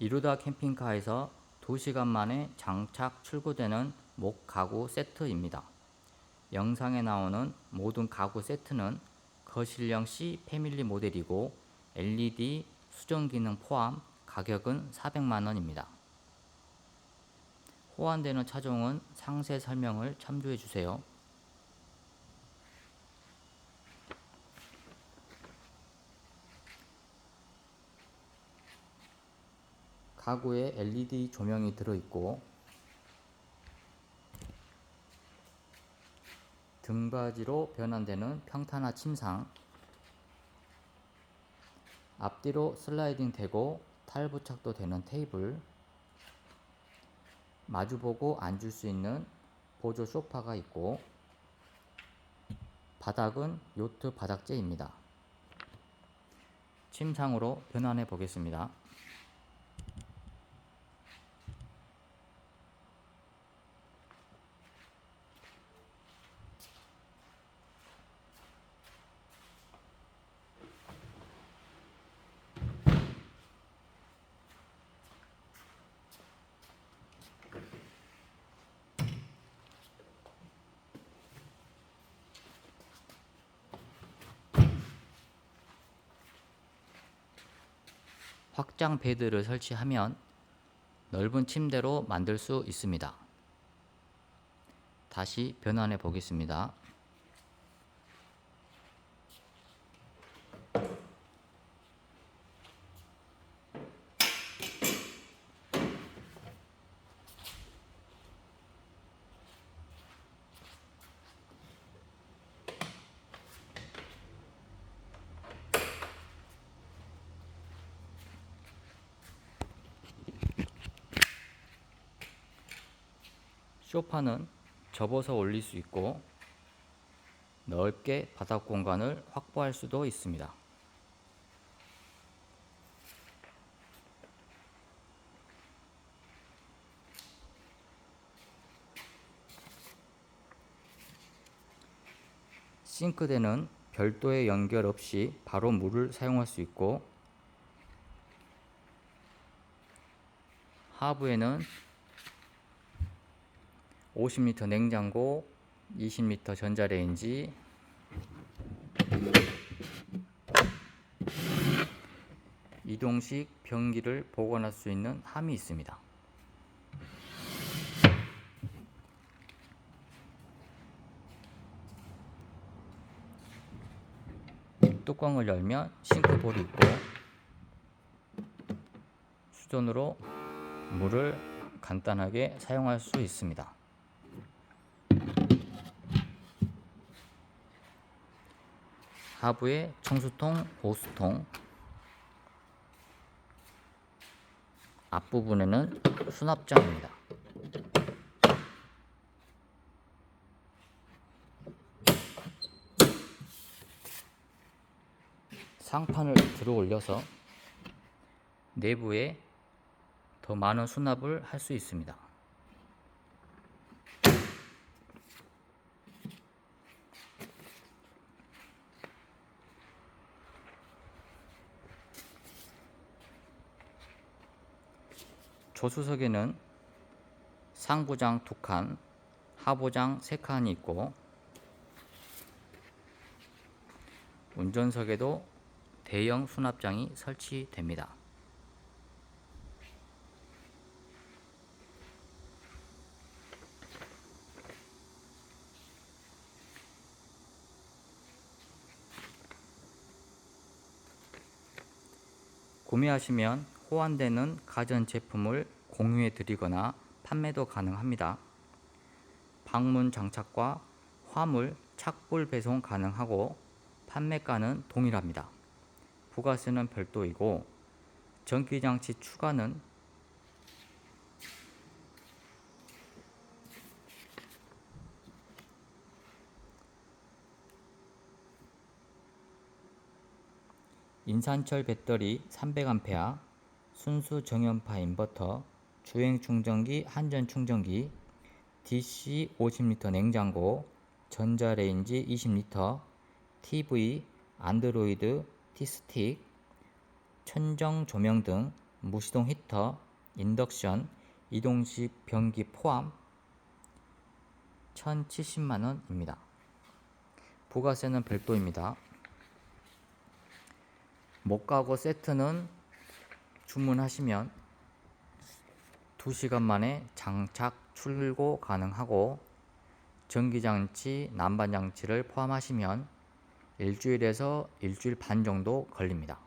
이루다 캠핑카에서 2시간 만에 장착 출고되는 목 가구 세트입니다. 영상에 나오는 모든 가구 세트는 거실형 C 패밀리 모델이고 LED 수정 기능 포함 가격은 400만 원입니다. 호환되는 차종은 상세 설명을 참조해 주세요. 가구에 LED 조명이 들어있고 등받이로 변환되는 평탄화 침상 앞뒤로 슬라이딩 되고 탈 부착도 되는 테이블 마주보고 앉을 수 있는 보조 소파가 있고 바닥은 요트 바닥재입니다. 침상으로 변환해 보겠습니다. 확장 베드를 설치하면 넓은 침대로 만들 수 있습니다. 다시 변환해 보겠습니다. 소파는 접어서 올릴 수 있고 넓게 바닥 공간을 확보할 수도 있습니다. 싱크대는 별도의 연결 없이 바로 물을 사용할 수 있고 하부에는 50리터 냉장고, 20리터 전자레인지, 이동식 변기를 보관할 수 있는 함이 있습니다. 뚜껑을 열면 싱크볼이 있고 수전으로 물을 간단하게 사용할 수 있습니다. 하부에 청수통, 호스통, 앞부분에는 수납장입니다. 상판을 들어 올려서 내부에 더 많은 수납을 할 수 있습니다. 조수석에는 상부장 두 칸, 하부장 세 칸이 있고 운전석에도 대형 수납장이 설치됩니다. 구매하시면 호환되는 가전 제품을 공유해 드리거나 판매도 가능합니다. 방문 장착과 화물 착불 배송 가능하고 판매가는 동일합니다. 부가세는 별도이고 전기장치 추가는 인산철 배터리 300A, 순수 정연파 인버터, 주행 충전기, 한전 충전기, DC 50L 냉장고, 전자레인지 20L, TV, 안드로이드, 티스틱, 천정 조명 등 무시동 히터, 인덕션, 이동식 변기 포함 1,070만 원입니다. 부가세는 별도입니다. 목가구 세트는 주문하시면 2시간 만에 장착 출고 가능하고 전기장치, 난방장치를 포함하시면 일주일에서 일주일 반 정도 걸립니다.